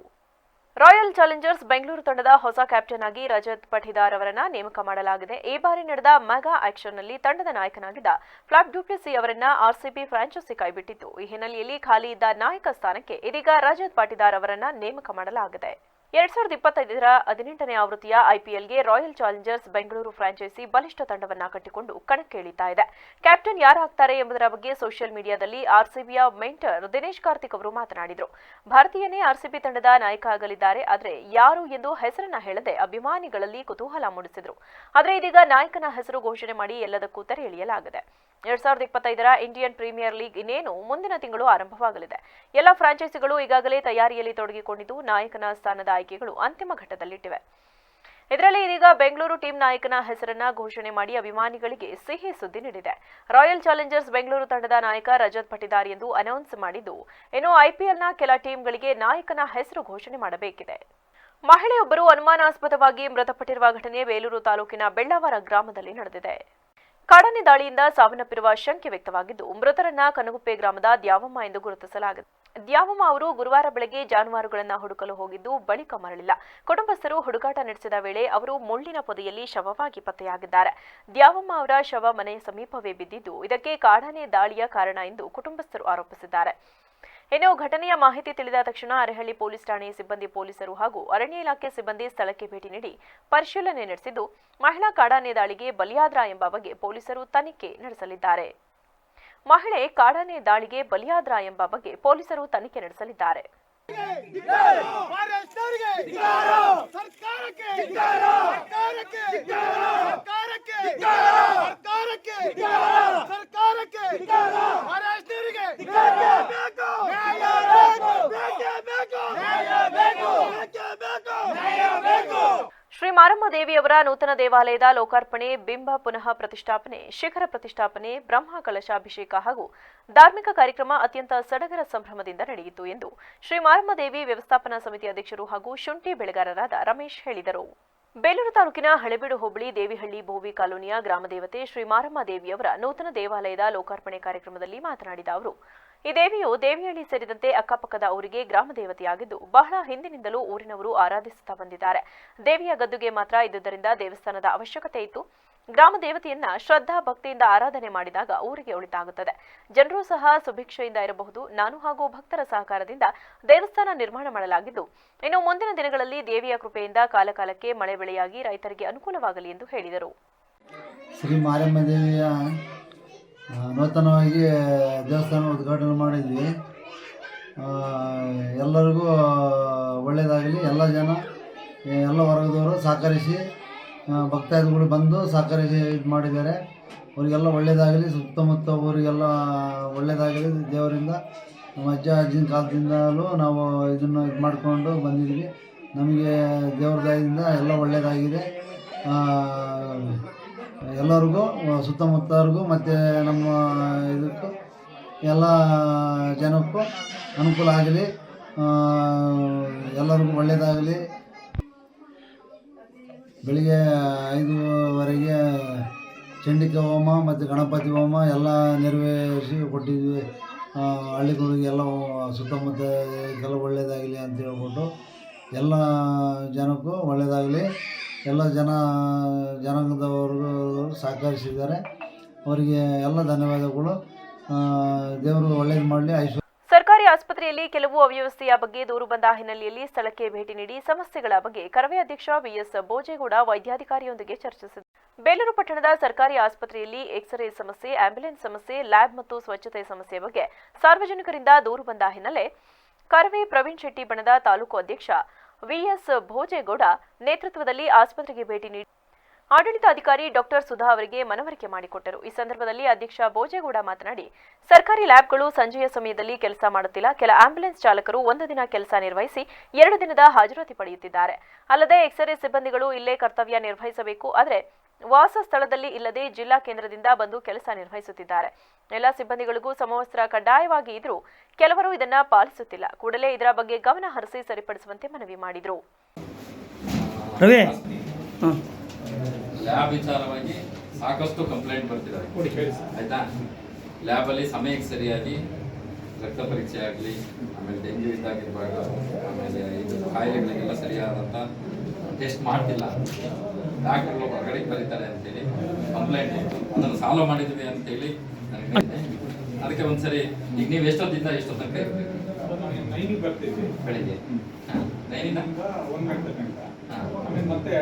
A: ರಾಯಲ್ ಚಾಲೆಂಜರ್ಸ್ ಬೆಂಗಳೂರು ತಂಡದ ಹೊಸ ಕ್ಯಾಪ್ಟನ್ ಆಗಿ ರಜತ್ ಪಠಿದಾರ್ ಅವರನ್ನ ನೇಮಕ ಮಾಡಲಾಗಿದೆ. ಈ ಬಾರಿ ನಡೆದ ಮೆಗಾ ಆಕ್ಷನ್ನಲ್ಲಿ ತಂಡದ ನಾಯಕನಾಗಿದ್ದ ಫ್ಲಾಪ್ ಡ್ಯೂಪ್ಲಿಸಿ ಅವರನ್ನ ಆರ್ಸಿಬಿ ಫ್ರಾಂಚೈಸಿ ಕೈಬಿಟ್ಟಿತ್ತು. ಈ ಹಿನ್ನೆಲೆಯಲ್ಲಿ ಖಾಲಿ ಇದ್ದ ನಾಯಕ ಸ್ಥಾನಕ್ಕೆ ಇದೀಗ ರಜತ್ ಪಾಟಿದಾರ್ ಅವರನ್ನ ನೇಮಕ ಮಾಡಲಾಗಿದೆ. ಎರಡ್ ಸಾವಿರದ ಇಪ್ಪತ್ತೈದರ ಹದಿನೆಂಟನೇ ಆವೃತ್ತಿಯ ಐಪಿಎಲ್ಗೆ ರಾಯಲ್ ಚಾಲೆಂಜರ್ಸ್ ಬೆಂಗಳೂರು ಫ್ರಾಂಚೈಸಿ ಬಲಿಷ್ಠ ತಂಡವನ್ನ ಕಟ್ಟಿಕೊಂಡು ಕಣಕ್ಕೆ ಇಳಿತಾ ಇದೆ. ಕ್ಯಾಪ್ಟನ್ ಯಾರಾಗ್ತಾರೆ ಎಂಬುದರ ಬಗ್ಗೆ ಸೋಷಿಯಲ್ ಮೀಡಿಯಾದಲ್ಲಿ ಆರ್ಸಿಬಿಯ ಮೆಂಟರ್ ದಿನೇಶ್ ಕಾರ್ತಿಕ್ ಅವರು ಮಾತನಾಡಿದರು. ಭಾರತೀಯನೇ ಆರ್ಸಿಬಿ ತಂಡದ ನಾಯಕ ಆಗಲಿದ್ದಾರೆ, ಆದರೆ ಯಾರು ಎಂದು ಹೆಸರನ್ನ ಹೇಳದೆ ಅಭಿಮಾನಿಗಳಲ್ಲಿ ಕುತೂಹಲ ಮೂಡಿಸಿದರು. ಆದರೆ ಇದೀಗ ನಾಯಕನ ಹೆಸರು ಘೋಷಣೆ ಮಾಡಿ ಎಲ್ಲದಕ್ಕೂ ತೆರೆ ಎಳೆಯಲಾಗಿದೆ. ಎರಡ್ ಸಾವಿರದ ಇಪ್ಪತ್ತೈದರ ಇಂಡಿಯನ್ ಪ್ರೀಮಿಯರ್ ಲೀಗ್ ಇನ್ನೇನು ಮುಂದಿನ ತಿಂಗಳು ಆರಂಭವಾಗಲಿದೆ. ಎಲ್ಲ ಫ್ರಾಂಚೈಸಿಗಳು ಈಗಾಗಲೇ ತಯಾರಿಯಲ್ಲಿ ತೊಡಗಿಕೊಂಡಿದ್ದು ನಾಯಕನ ಸ್ಥಾನದ ಆಯ್ಕೆಗಳು ಅಂತಿಮ ಘಟ್ಟದಲ್ಲಿಟ್ಟಿವೆ. ಇದರಲ್ಲಿ ಇದೀಗ ಬೆಂಗಳೂರು ಟೀಂ ನಾಯಕನ ಹೆಸರನ್ನ ಘೋಷಣೆ ಮಾಡಿ ಅಭಿಮಾನಿಗಳಿಗೆ ಸಿಹಿ ಸುದ್ದಿ ನೀಡಿದೆ. ರಾಯಲ್ ಚಾಲೆಂಜರ್ಸ್ ಬೆಂಗಳೂರು ತಂಡದ ನಾಯಕ ರಜತ್ ಪಟಿದಾರ್ ಎಂದು ಅನೌನ್ಸ್ ಮಾಡಿದ್ದು, ಇನ್ನು ಐಪಿಎಲ್ನ ಕೆಲ ಟೀಂಗಳಿಗೆ ನಾಯಕನ ಹೆಸರು ಘೋಷಣೆ ಮಾಡಬೇಕಿದೆ. ಮಹಿಳೆಯೊಬ್ಬರು ಅನುಮಾನಾಸ್ಪದವಾಗಿ ಮೃತಪಟ್ಟಿರುವ ಘಟನೆ ಬೇಲೂರು ತಾಲೂಕಿನ ಬೆಳ್ಳಾವರ ಗ್ರಾಮದಲ್ಲಿ ನಡೆದಿದೆ. ಕಾಡಾನೆ ದಾಳಿಯಿಂದ ಸಾವನ್ನಪ್ಪಿರುವ ಶಂಕೆ ವ್ಯಕ್ತವಾಗಿದ್ದು, ಮೃತರನ್ನ ಕನಗುಪ್ಪೆ ಗ್ರಾಮದ ದ್ಯಾವಮ್ಮ ಎಂದು ಗುರುತಿಸಲಾಗಿದೆ. ದ್ಯಾವಮ್ಮ ಅವರು ಗುರುವಾರ ಬೆಳಗ್ಗೆ ಜಾನುವಾರುಗಳನ್ನ ಹುಡುಕಲು ಹೋಗಿದ್ದು, ಬಳಿಕ ಮರಳಿಲ್ಲ. ಕುಟುಂಬಸ್ಥರು ಹುಡುಕಾಟ ನಡೆಸಿದ ವೇಳೆ ಅವರು ಮುಳ್ಳಿನ ಪೊದೆಯಲ್ಲಿ ಶವವಾಗಿ ಪತ್ತೆಯಾಗಿದ್ದಾರೆ. ದ್ಯಾವಮ್ಮ ಅವರ ಶವ ಮನೆಯ ಸಮೀಪವೇ ಬಿದ್ದಿದ್ದು, ಇದಕ್ಕೆ ಕಾಡಾನೆ ದಾಳಿಯ ಕಾರಣ ಎಂದು ಕುಟುಂಬಸ್ಥರು ಆರೋಪಿಸಿದ್ದಾರೆ. ಇನ್ನು ಘಟನೆಯ ಮಾಹಿತಿ ತಿಳಿದ ತಕ್ಷಣ ಅರೆಹಳ್ಳಿ ಪೊಲೀಸ್ ಠಾಣೆಯ ಸಿಬ್ಬಂದಿ ಪೊಲೀಸರು ಹಾಗೂ ಅರಣ್ಯ ಇಲಾಖೆ ಸಿಬ್ಬಂದಿ ಸ್ಥಳಕ್ಕೆ ಭೇಟಿ ನೀಡಿ ಪರಿಶೀಲನೆ ನಡೆಸಿದ್ದು, ಮಹಿಳಾ ಕಾಡಾನೆ ದಾಳಿಗೆ ಬಲಿಯಾದ್ರ ಎಂಬ ಬಗ್ಗೆ ಪೊಲೀಸರು ತನಿಖೆ ನಡೆಸಲಿದ್ದಾರೆ. ಮಹಿಳೆ ಕಾಡಾನೆ ದಾಳಿಗೆ ಬಲಿಯಾದ್ರ ಎಂಬ ಬಗ್ಗೆ ಪೊಲೀಸರು ತನಿಖೆ ನಡೆಸಲಿದ್ದಾರೆ.
G: ಸರ್ಕಾರಕ್ಕೆ
A: ಮಾರಮ್ಮ ದೇವಿಯವರ ನೂತನ ದೇವಾಲಯದ ಲೋಕಾರ್ಪಣೆ ಬಿಂಬ ಪುನಃ ಪ್ರತಿಷ್ಠಾಪನೆ, ಶಿಖರ ಪ್ರತಿಷ್ಠಾಪನೆ, ಬ್ರಹ್ಮ ಕಲಶಾಭಿಷೇಕ ಹಾಗೂ ಧಾರ್ಮಿಕ ಕಾರ್ಯಕ್ರಮ ಅತ್ಯಂತ ಸಡಗರ ಸಂಭ್ರಮದಿಂದ ನಡೆಯಿತು ಎಂದು ಶ್ರೀ ಮಾರಮ್ಮ ದೇವಿ ವ್ಯವಸ್ಥಾಪನಾ ಸಮಿತಿ ಅಧ್ಯಕ್ಷರು ಹಾಗೂ ಶುಂಠಿ ಬೆಳೆಗಾರರಾದ ರಮೇಶ್ ಹೇಳಿದರು. ಬೇಲೂರು ತಾಲೂಕಿನ ಹಳೆಬೀಡು ಹೋಬಳಿ ದೇವಿಹಳ್ಳಿ ಭೋವಿ ಕಾಲೋನಿಯ ಗ್ರಾಮದೇವತೆ ಶ್ರೀ ಮಾರಮ್ಮ ದೇವಿಯವರ ನೂತನ ದೇವಾಲಯದ ಲೋಕಾರ್ಪಣೆ ಕಾರ್ಯಕ್ರಮದಲ್ಲಿ ಮಾತನಾಡಿದ ಅವರು ಈ ದೇವಿಯು ದೇವಿಯಳ್ಳಿ ಸೇರಿದಂತೆ ಅಕ್ಕಪಕ್ಕದ ಊರಿಗೆ ಗ್ರಾಮ ದೇವತೆಯಾಗಿದ್ದು ಬಹಳ ಹಿಂದಿನಿಂದಲೂ ಊರಿನವರು ಆರಾಧಿಸುತ್ತಾ ಬಂದಿದ್ದಾರೆ. ದೇವಿಯ ಗದ್ದುಗೆ ಮಾತ್ರ ಇದ್ದುದರಿಂದ ದೇವಸ್ಥಾನದ ಅವಶ್ಯಕತೆ ಇತ್ತು. ಗ್ರಾಮ ದೇವತೆಯನ್ನ ಶ್ರದ್ಧಾ ಭಕ್ತಿಯಿಂದ ಆರಾಧನೆ ಮಾಡಿದಾಗ ಊರಿಗೆ ಉಳಿತಾಗುತ್ತದೆ ಜನರು ಸಹ ಸುಭಿಕ್ಷೆಯಿಂದ ಇರಬಹುದು. ನಾನು ಹಾಗೂ ಭಕ್ತರ ಸಹಕಾರದಿಂದ ದೇವಸ್ಥಾನ ನಿರ್ಮಾಣ ಮಾಡಲಾಗಿದ್ದು, ಇನ್ನು ಮುಂದಿನ ದಿನಗಳಲ್ಲಿ ದೇವಿಯ ಕೃಪೆಯಿಂದ ಕಾಲಕಾಲಕ್ಕೆ ಮಳೆ ಬೆಳೆಯಾಗಿ ರೈತರಿಗೆ ಅನುಕೂಲವಾಗಲಿ ಎಂದು ಹೇಳಿದರು.
H: ನೂತನವಾಗಿ ದೇವಸ್ಥಾನ ಉದ್ಘಾಟನೆ ಮಾಡಿದ್ವಿ. ಎಲ್ಲರಿಗೂ ಒಳ್ಳೆಯದಾಗಲಿ ಎಲ್ಲ ಜನ ಎಲ್ಲ ವರ್ಗದವರು ಸಹಕರಿಸಿ ಭಕ್ತಾದಿಗಳು ಬಂದು ಸಹಕರಿಸಿ ಇದು ಮಾಡಿದ್ದಾರೆ. ಅವರಿಗೆಲ್ಲ ಒಳ್ಳೆಯದಾಗಲಿ ಸುತ್ತಮುತ್ತ ಊರಿಗೆಲ್ಲ ಒಳ್ಳೆಯದಾಗಲಿ ದೇವರಿಂದ, ನಮ್ಮ ಅಜ್ಜ, ಅಜ್ಜಿನ ಕಾಲದಿಂದಲೂ ನಾವು ಇದನ್ನು ಇದು ಮಾಡಿಕೊಂಡು ಬಂದಿದ್ವಿ. ನಮಗೆ ದೇವ್ರ ದಯದಿಂದ ಎಲ್ಲ ಒಳ್ಳೆಯದಾಗಿದೆ ಎಲ್ಲರಿಗೂ ಸುತ್ತಮುತ್ತವ್ರಿಗೂ ಮತ್ತು ನಮ್ಮ ಇದಕ್ಕೂ ಎಲ್ಲ ಜನಕ್ಕೂ ಅನುಕೂಲ ಆಗಲಿ ಎಲ್ಲರಿಗೂ ಒಳ್ಳೆಯದಾಗಲಿ ಬೆಳಿಗ್ಗೆ ಐದುವರೆಗೆ ಚಂಡಿಕಾ ಹೋಮ ಮತ್ತು ಗಣಪತಿ ಹೋಮ ಎಲ್ಲ ನೆರವೇರಿಸಿ ಕೊಟ್ಟಿದ್ವಿ. ಹಳ್ಳಿಗಳಿಗೆಲ್ಲ ಸುತ್ತಮುತ್ತ ಎಲ್ಲ ಒಳ್ಳೆಯದಾಗಲಿ ಅಂತ ಹೇಳ್ಬಿಟ್ಟು ಎಲ್ಲ ಜನಕ್ಕೂ ಒಳ್ಳೆಯದಾಗಲಿ ಎಲ್ಲ ಜನ ಜನಾಂಗದವರು ಸಹಕರಿಸಿದ್ದಾರೆ. ಅವರಿಗೆ ಎಲ್ಲ ಧನ್ಯವಾದಗಳು. ದೇವರು ಒಳ್ಳೇದು ಮಾಡಲಿ, ಐಶ್ವರ್ಯ.
A: ಸರ್ಕಾರಿ ಆಸ್ಪತ್ರೆಯಲ್ಲಿ ಕೆಲವು ಅವ್ಯವಸ್ಥೆಯ ಬಗ್ಗೆ ದೂರು ಬಂದ ಹಿನ್ನೆಲೆಯಲ್ಲಿ ಸ್ಥಳಕ್ಕೆ ಭೇಟಿ ನೀಡಿ ಸಮಸ್ಯೆಗಳ ಬಗ್ಗೆ ಕರವೇ ಅಧ್ಯಕ್ಷ ಬಿಎಸ್ ಬೋಜೇಗೌಡ ವೈದ್ಯಾಧಿಕಾರಿಯೊಂದಿಗೆ ಚರ್ಚಿಸಿದರು. ಬೇಲೂರು ಪಟ್ಟಣದ ಸರ್ಕಾರಿ ಆಸ್ಪತ್ರೆಯಲ್ಲಿ ಎಕ್ಸ್ರೇ ಸಮಸ್ಯೆ ಆಂಬ್ಯುಲೆನ್ಸ್ ಸಮಸ್ಯೆ ಲ್ಯಾಬ್ ಮತ್ತು ಸ್ವಚ್ಛತೆ ಸಮಸ್ಯೆ ಬಗ್ಗೆ ಸಾರ್ವಜನಿಕರಿಂದ ದೂರು ಬಂದ ಹಿನ್ನೆಲೆ ಕರವೇ ಪ್ರವೀಣ್ ಶೆಟ್ಟಿ ಬಣದ ತಾಲೂಕು ಅಧ್ಯಕ್ಷ ವಿಎಸ್ ಭೋಜೇಗೌಡ ನೇತೃತ್ವದಲ್ಲಿ ಆಸ್ಪತ್ರೆಗೆ ಭೇಟಿ ನೀಡಿ ಆಡಳಿತಾಧಿಕಾರಿ ಡಾಕ್ಟರ್ ಸುಧಾ ಅವರಿಗೆ ಮನವರಿಕೆ ಮಾಡಿಕೊಟ್ಟರು. ಈ ಸಂದರ್ಭದಲ್ಲಿ ಅಧ್ಯಕ್ಷ ಭೋಜೇಗೌಡ ಮಾತನಾಡಿ, ಸರ್ಕಾರಿ ಲ್ಯಾಬ್ಗಳು ಸಂಜೆಯ ಸಮಯದಲ್ಲಿ ಕೆಲಸ ಮಾಡುತ್ತಿಲ್ಲ. ಕೆಲ ಆಂಬ್ಯುಲೆನ್ಸ್ ಚಾಲಕರು ಒಂದು ದಿನ ಕೆಲಸ ನಿರ್ವಹಿಸಿ, ಎರಡು ದಿನದ ಹಾಜರಾತಿ ಪಡೆಯುತ್ತಿದ್ದಾರೆ. ಅಲ್ಲದೆ ಎಕ್ಸ್ರೇ ಸಿಬ್ಬಂದಿಗಳು ಇಲ್ಲೇ ಕರ್ತವ್ಯ ನಿರ್ವಹಿಸಬೇಕು. ಆದರೆ ವಾಸ ಸ್ಥಳದಲ್ಲಿ ಇಲ್ಲದೆ ಜಿಲ್ಲಾ ಕೇಂದ್ರದಿಂದ ಬಂದು ಕೆಲಸ ನಿರ್ವಹಿಸುತ್ತಿದ್ದಾರೆ. ಎಲ್ಲ ಸಿಬ್ಬಂದಿಗಳಿಗೂ ಸಮವಸ್ತ್ರ ಕಡ್ಡಾಯವಾಗಿ ಇದ್ರೂ ಕೆಲವರು ಇದನ್ನ ಪಾಲಿಸುತ್ತಿಲ್ಲ. ಕೂಡಲೇ ಇದರ ಬಗ್ಗೆ ಗಮನ ಹರಿಸಿ ಸರಿಪಡಿಸುವಂತೆ ಮನವಿ ಮಾಡಿದರು.
I: ರವಿ. ಹಾಂ.
J: ಲ್ಯಾಬ್ ವಿಚಾರವಾಗಿ ಸಾಕಷ್ಟು ಕಂಪ್ಲೇಂಟ್ ಬರ್ತಿದ್ದಾರೆ ಆಯ್ತಾ? ಲ್ಯಾಬಲ್ಲಿ ಸಮಯಕ್ಕೆ ಸರಿಯಾಗಿ ರಕ್ತ ಪರೀಕ್ಷೆ ಆಗಲಿ ಆಮೇಲೆ ಡೆಂಗ್ಯೂ ಇದ್ದಾಗಿರ್ಬಾರ್ದು ಆಮೇಲೆ ಇದು ಕಾಯಿಲೆಗಳಿಗೆಲ್ಲ ಸರಿಯಾದಂಥ ಟೆಸ್ಟ್ ಮಾಡ್ತಿಲ್ಲ. ಡಾಕ್ಟರ್ಗಳು ಹೊರಗಡೆ ಬರೀತಾರೆ ಅಂತೇಳಿ ಕಂಪ್ಲೇಂಟ್ ಇತ್ತು. ಅದನ್ನು ಸಾಲ್ವ್ ಮಾಡಿದ್ವಿ ಅಂತೇಳಿ ನನಗೆ ಅದಕ್ಕೆ ಒಂದ್ಸರಿ, ಈಗ ನೀವು ಎಷ್ಟೊತ್ತಿಂದ ಎಷ್ಟೋ ತನಕ ಇರಬೇಕು?
K: ನೈನಿಗೆ ಬರ್ತೀವಿ
J: ಬೆಳಿಗ್ಗೆ
K: ಗಂಟೆ ಮತ್ತೆ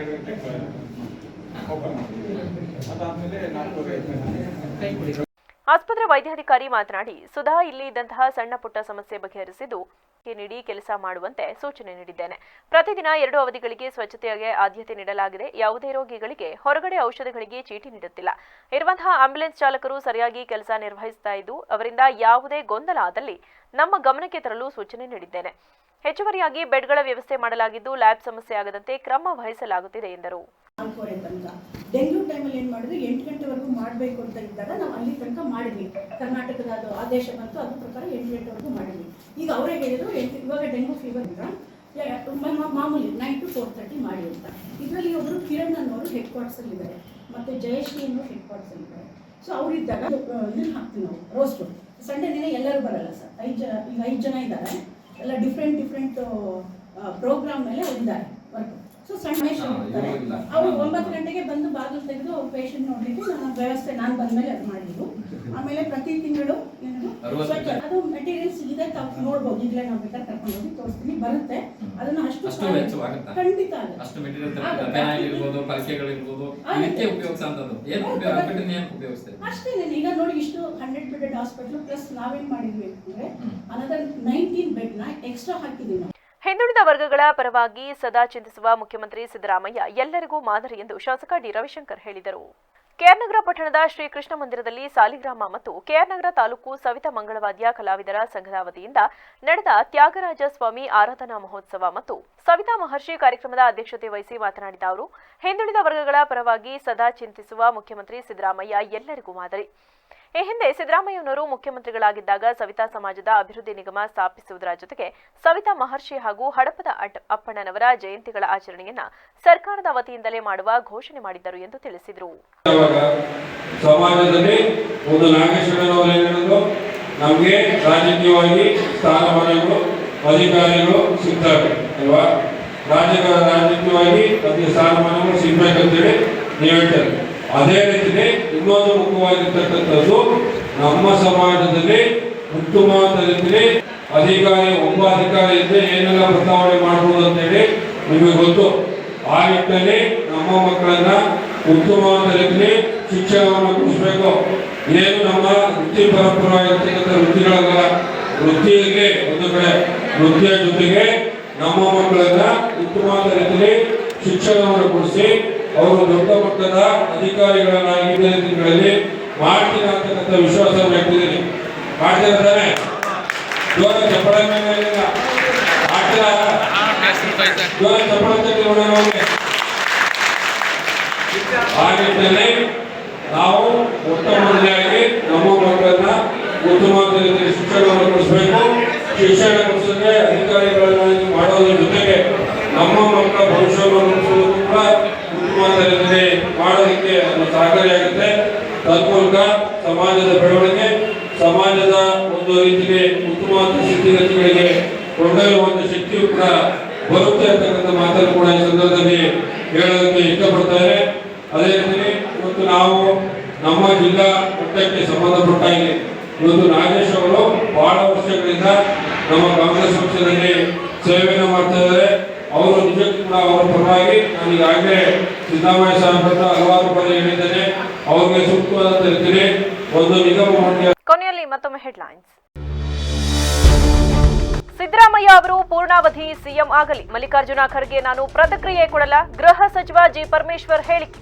A: ಆಸ್ಪತ್ರೆ ವೈದ್ಯಾಧಿಕಾರಿ ಮಾತನಾಡಿ, ಸುಧಾ ಇಲ್ಲಿ ಇದ್ದಂತಹ ಸಣ್ಣ ಪುಟ್ಟ ಸಮಸ್ಯೆ ಬಗೆಹರಿಸಿದ್ದು ನೀಡಿ ಕೆಲಸ ಮಾಡುವಂತೆ ಸೂಚನೆ ನೀಡಿದ್ದೇನೆ. ಪ್ರತಿದಿನ ಎರಡು ಅವಧಿಗಳಿಗೆ ಸ್ವಚ್ಛತೆಗೆ ಆದ್ಯತೆ ನೀಡಲಾಗಿದೆ. ಯಾವುದೇ ರೋಗಿಗಳಿಗೆ ಹೊರಗಡೆ ಔಷಧಗಳಿಗೆ ಚೀಟಿ ನೀಡುತ್ತಿಲ್ಲ. ಇರುವಂತಹ ಆಂಬ್ಯುಲೆನ್ಸ್ ಚಾಲಕರು ಸರಿಯಾಗಿ ಕೆಲಸ ನಿರ್ವಹಿಸ್ತಾ ಇದ್ದು, ಅವರಿಂದ ಯಾವುದೇ ಗೊಂದಲ ಆದಲ್ಲಿ ನಮ್ಮ ಗಮನಕ್ಕೆ ತರಲು ಸೂಚನೆ ನೀಡಿದ್ದೇನೆ. ಹೆಚ್ಚುವರಿಯಾಗಿ ಬೆಡ್ಗಳ ವ್ಯವಸ್ಥೆ ಮಾಡಲಾಗಿದ್ದು, ಲ್ಯಾಬ್ ಸಮಸ್ಯೆ ಆಗದಂತೆ ಕ್ರಮ ವಹಿಸಲಾಗುತ್ತಿದೆ ಎಂದರು.
L: ಡೆಂಗ್ಯೂ ಟೈಮಲ್ಲಿ ಏನು ಮಾಡಿದ್ವಿ ಎಂಟು ಗಂಟೆವರೆಗೂ ಮಾಡಬೇಕು ಅಂತ ಇದ್ದಾಗ ನಾವು ಅಲ್ಲಿ ತನಕ ಮಾಡಿದ್ವಿ. ಕರ್ನಾಟಕದ ಅದು ಆದೇಶ ಬಂತು, ಅದ್ರ ಪ್ರಕಾರ ಎಂಟು ಗಂಟೆವರೆಗೂ ಮಾಡಿದ್ವಿ. ಈಗ ಅವರೇ ಹೇಳಿದ್ರು, ಎಂಟು, ಇವಾಗ ಡೆಂಗು ಫೀವರ್ ಇಂದ ಯ- ಮ- ಮ- ಮಾಮೂಲಿ ನೈನ್ ಟು ಫೋರ್ ತರ್ಟಿ ಮಾಡಿ ಅಂತ. ಇದರಲ್ಲಿ ಒಬ್ಬರು ಕಿರಣ್ ಅನ್ನೋರು ಹೆಡ್ ಕ್ವಾರ್ಟರ್ಸಲ್ಲಿದ್ದಾರೆ ಮತ್ತು ಜಯಶ್ರೀ ಅನ್ನೋ ಹೆಡ್ ಕ್ವಾರ್ಟರ್ಸಲ್ಲಿದ್ದಾರೆ ಸೊ ಅವರಿದ್ದಾಗ ಇದನ್ನು ಹಾಕ್ತೀವಿ ನಾವು ರೋಸ್ಟು ಸಂಡೇ ದಿನ ಎಲ್ಲರೂ ಬರಲ್ಲ ಸರ್. ಐದು ಜನ ಈಗ ಐದು ಜನ ಇದ್ದಾರೆ. ಎಲ್ಲ ಡಿಫ್ರೆಂಟ್ ಡಿಫ್ರೆಂಟ್ ಪ್ರೋಗ್ರಾಮ್ ಮೇಲೆ ಅವರಿದ್ದಾರೆ ವರ್ಕ್ ಸೊ ಸಣ್ಣ
J: ಪೇಷಂಟ್
L: ಇರ್ತಾರೆ. ಅವರು ಒಂಬತ್ತು ಗಂಟೆಗೆ ಬಂದು ಬಾಗಿಲು ತೆಗೆದು ಅವ್ರು ಪೇಷಂಟ್ ನೋಡಲಿಕ್ಕೆ ನನ್ನ ವ್ಯವಸ್ಥೆ ನಾನು ಬಂದ್ಮೇಲೆ ಅದು ಮಾಡಿದ್ರು ಆಮೇಲೆ ಪ್ರತಿ ತಿಂಗಳು. ಅದು ಮೆಟೀರಿಯಲ್ಸ್ ಇದೆ ತಾವು ನೋಡ್ಬೋದು. ಈಗಲೇ ನಾವು ಬೇಕಾದ್ರೆ ಕರ್ಕೊಂಡು ಹೋಗಿ ತೋರಿಸ್ತೀನಿ. ಬರುತ್ತೆ. ಅದನ್ನ ಅಷ್ಟು? ಖಂಡಿತ
J: ಅಷ್ಟು
L: ಈಗ ನೋಡಿ ಇಷ್ಟು ಹಂಡ್ರೆಡ್ ಬೆಡೆಡ್ ಹಾಸ್ಪಿಟಲ್ ಪ್ಲಸ್ ನಾವೇನ್ ಮಾಡಿದ್ವಿ ಅಂತಂದ್ರೆ. ಅನದರ್ ನೈನ್ಟೀನ್ ಬೆಡ್ನ ಎಕ್ಸ್ಟ್ರಾ ಹಾಕಿದೀವಿ ನಾವು.
A: ಹಿಂದುಳಿದ ವರ್ಗಗಳ ಪರವಾಗಿ ಸದಾ ಚಿಂತಿಸುವ ಮುಖ್ಯಮಂತ್ರಿ ಸಿದ್ದರಾಮಯ್ಯ ಎಲ್ಲರಿಗೂ ಮಾದರಿ ಎಂದು ಶಾಸಕ ಡಿ ರವಿಶಂಕರ್ ಹೇಳಿದರು. ಕೆಆರ್ನಗರ ಪಟ್ಟಣದ ಶ್ರೀಕೃಷ್ಣ ಮಂದಿರದಲ್ಲಿ ಸಾಲಿಗ್ರಾಮ ಮತ್ತು ಕೆಆರ್ ನಗರ ತಾಲೂಕು ಸವಿತಾ ಮಂಗಳವಾದ್ಯ ಕಲಾವಿದರ ಸಂಘದ ವತಿಯಿಂದ ನಡೆದ ತ್ಯಾಗರಾಜ ಸ್ವಾಮಿ ಆರಾಧನಾ ಮಹೋತ್ಸವ ಮತ್ತು ಸವಿತಾ ಮಹರ್ಷಿ ಕಾರ್ಯಕ್ರಮದ ಅಧ್ಯಕ್ಷತೆ ವಹಿಸಿ ಮಾತನಾಡಿದ ಅವರು, ಹಿಂದುಳಿದ ವರ್ಗಗಳ ಪರವಾಗಿ ಸದಾ ಚಿಂತಿಸುವ ಮುಖ್ಯಮಂತ್ರಿ ಸಿದ್ದರಾಮಯ್ಯ ಎಲ್ಲರಿಗೂ ಮಾದರಿ. ಈ ಹಿಂದೆ ಸಿದ್ದರಾಮಯ್ಯನವರು ಮುಖ್ಯಮಂತ್ರಿಗಳಾಗಿದ್ದಾಗ ಸವಿತಾ ಸಮಾಜದ ಅಭಿವೃದ್ಧಿ ನಿಗಮ ಸ್ಥಾಪಿಸುವುದರ ಜೊತೆಗೆ ಸವಿತಾ ಮಹರ್ಷಿ ಹಾಗೂ ಹಡಪದ ಅಪ್ಪಣ್ಣನವರ ಜಯಂತಿಗಳ ಆಚರಣೆಯನ್ನ ಸರ್ಕಾರದ ವತಿಯಿಂದಲೇ ಮಾಡುವ ಘೋಷಣೆ ಮಾಡಿದ್ದರು ಎಂದು ತಿಳಿಸಿದರು.
M: ಸಮಾಜದಲ್ಲಿ ಒಂದು ನಮಗೆ ರಾಜಕೀಯವಾಗಿ ಸ್ಥಾನಮಾನಗಳು, ಅಧಿಕಾರಿಗಳು ಸಿಗ್ತವೆ ಅಲ್ವಾ? ರಾಜಕೀಯವಾಗಿ ಅದಕ್ಕೆ ಸ್ಥಾನಮಾನಗಳು ಸಿಗ್ಬೇಕಂತೇಳಿ ನೀವು ಹೇಳ್ತಾರೆ ಅದೇ ರೀತಿಯಲ್ಲಿ ಇನ್ನೊಂದು ಮುಖ್ಯವಾಗಿರ್ತಕ್ಕಂಥದ್ದು, ನಮ್ಮ ಸಮಾಜದಲ್ಲಿ ಉತ್ತಮವಾದ ರೀತಿಯಲ್ಲಿ ಅಧಿಕಾರಿ ಒಬ್ಬ ಅಧಿಕಾರಿ ಇದ್ದರೆ ಏನೆಲ್ಲ ಬದಲಾವಣೆ ಮಾಡ್ಬೋದು ಅಂತೇಳಿ ನಿಮಗೆ ಗೊತ್ತು. ಆ ನಿಟ್ಟಿನಲ್ಲಿ ನಮ್ಮ ಮಕ್ಕಳನ್ನ ಉತ್ತಮವಾದ ರೀತಿಯಲ್ಲಿ ಶಿಕ್ಷಣವನ್ನು ಕೊಡಿಸ್ಬೇಕು. ಏನು ನಮ್ಮ ವೃತ್ತಿ ಪರಂಪರೆಯಾಗಿರ್ತಕ್ಕಂಥ ವೃತ್ತಿಗಳಲ್ಲ, ವೃತ್ತಿಯಲ್ಲಿ ಒಂದು ಕಡೆ, ವೃತ್ತಿಯ ಜೊತೆಗೆ ನಮ್ಮ ಮಕ್ಕಳನ್ನ ಉತ್ತಮ ರೀತಿಯಲ್ಲಿ ಶಿಕ್ಷಣವನ್ನು ಕೊಡಿಸಿ ಅವರು ದೊಡ್ಡ ಮಟ್ಟದ ಅಧಿಕಾರಿಗಳನ್ನಾಗಿ ಹಿಂದಿನ ದಿನಗಳಲ್ಲಿ ಮಾಡ್ತೀನಿ ಅಂತಕ್ಕಂಥ ವಿಶ್ವಾಸ ವ್ಯಕ್ತಿದ್ದೀನಿ ಮಾಡ್ತೀರಾ ಜೋರ ಚಪ್ಪಳ ಮೇಲೆ ಮಾಡ್ತೀರಾ ಜೋರ ಚಪ್ಪಳ ಆ ನಾವು ಮೊಟ್ಟ ಮೊದಲಾಗಿ ನಮ್ಮ ಮಕ್ಕಳನ್ನ ಉತ್ತಮವಾದ ರೀತಿಯಲ್ಲಿ ಶಿಕ್ಷಣವನ್ನು ಕೊಡಿಸಬೇಕು ಶಿಕ್ಷಣ ಕೊಡಿಸಿದ್ರೆ ಅಧಿಕಾರಿಗಳನ್ನಾಗಿ ಮಾಡೋದ್ರ ಜೊತೆಗೆ ನಮ್ಮ ಮಕ್ಕಳ ಭವಿಷ್ಯವನ್ನು ರೂಪಿಸೋದು ಕೂಡ ಉತ್ತಮವಾದ ರೀತಿಯಲ್ಲಿ ಅದು ಸಹಕಾರಿಯಾಗುತ್ತೆ ತನ್ಮೂಲಕ ಸಮಾಜದ ಬೆಳವಣಿಗೆ, ಸಮಾಜದ ಒಂದು ರೀತಿಗೆ ಉತ್ತಮವಾದ ಸ್ಥಿತಿಗತಿಗಳಿಗೆ ಕೊಂಡೊಯ್ಯುವಂತ ಶಕ್ತಿಯು ಕೂಡ ಬರುತ್ತೆ ಅಂತಕ್ಕಂಥ ಮಾತನ್ನು ಕೂಡ ಈ ಸಂದರ್ಭದಲ್ಲಿ ಹೇಳೋದಕ್ಕೆ ಇಷ್ಟಪಡ್ತಾರೆ. ಅದೇ ರೀತಿ ಇವತ್ತು ನಾವು ನಮ್ಮ ಜಿಲ್ಲಾ ಮಟ್ಟಕ್ಕೆ ಸಂಬಂಧಪಟ್ಟಾಗಿ ಇವತ್ತು ನಾಗೇಶ್ ಅವರು ಬಹಳ ವರ್ಷಗಳಿಂದ ನಮ್ಮ ಕಾಂಗ್ರೆಸ್ ಪಕ್ಷದಲ್ಲಿ ಸೇವೆಯನ್ನು ಮಾಡ್ತಾ ಇದ್ದಾರೆ. ಅವರು ನಿಜಕ್ಕೂ ಕೂಡ ಅವರ ಪರವಾಗಿ ನಾನು ಈಗಾಗಲೇ ಸಿದ್ದರಾಮಯ್ಯ ಸಾಹೇಬ್ರನ್ನ ಅವ್ರಿಗೆ ಒಂದು ನಿಗಮ
A: ಕೊನೆಯಲ್ಲಿ ಮತ್ತೊಮ್ಮೆ ಹೆಡ್ಲೈನ್ಸ್ ಸಿದ್ದರಾಮಯ್ಯ ಅವರು ಪೂರ್ಣಾವಧಿ ಸಿಎಂ ಆಗಲಿ. ಮಲ್ಲಿಕಾರ್ಜುನ ಖರ್ಗೆ ನಾನು ಪ್ರತಿಕ್ರಿಯೆ ಕೊಡಲ ಗೃಹ ಸಚಿವ ಜಿ ಪರಮೇಶ್ವರ್ ಹೇಳಿಕೆ.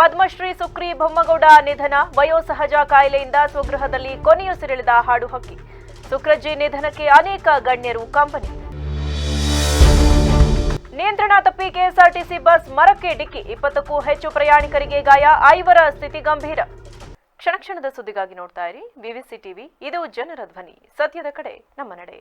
A: ಪದ್ಮಶ್ರೀ ಸುಕ್ರಿ ಬೊಮ್ಮಗೌಡ ನಿಧನ. ವಯೋಸಹಜ ಕಾಯಿಲೆಯಿಂದ ಸ್ವಗೃಹದಲ್ಲಿ ಕೊನೆಯುಸಿರೆಳೆದ ಹಾಡು ಹಕ್ಕಿ ಸುಕ್ರಜ್ಜಿ ನಿಧನಕ್ಕೆ ಅನೇಕ ಗಣ್ಯರು ಕಂಬನಿ ನಿಯಂತ್ರಣ ತಪ್ಪಿ ಕೆಎಸ್ಆರ್ಟಿಸಿ ಬಸ್ ಮರಕ್ಕೆ ಡಿಕ್ಕಿ ಇಪ್ಪತ್ತಕ್ಕೂ ಹೆಚ್ಚು ಪ್ರಯಾಣಿಕರಿಗೆ ಗಾಯ, ಐವರ ಸ್ಥಿತಿ ಗಂಭೀರ. ಕ್ಷಣ ಕ್ಷಣದ ಸುದ್ದಿಗಾಗಿ ನೋಡ್ತಾ ಇರಿ ವಿವಿಸಿ ಟಿವಿ ಇದು ಜನರ ಧ್ವನಿ. ಸತ್ಯದ ಕಡೆ, ನಮ್ಮ ನಡೆ.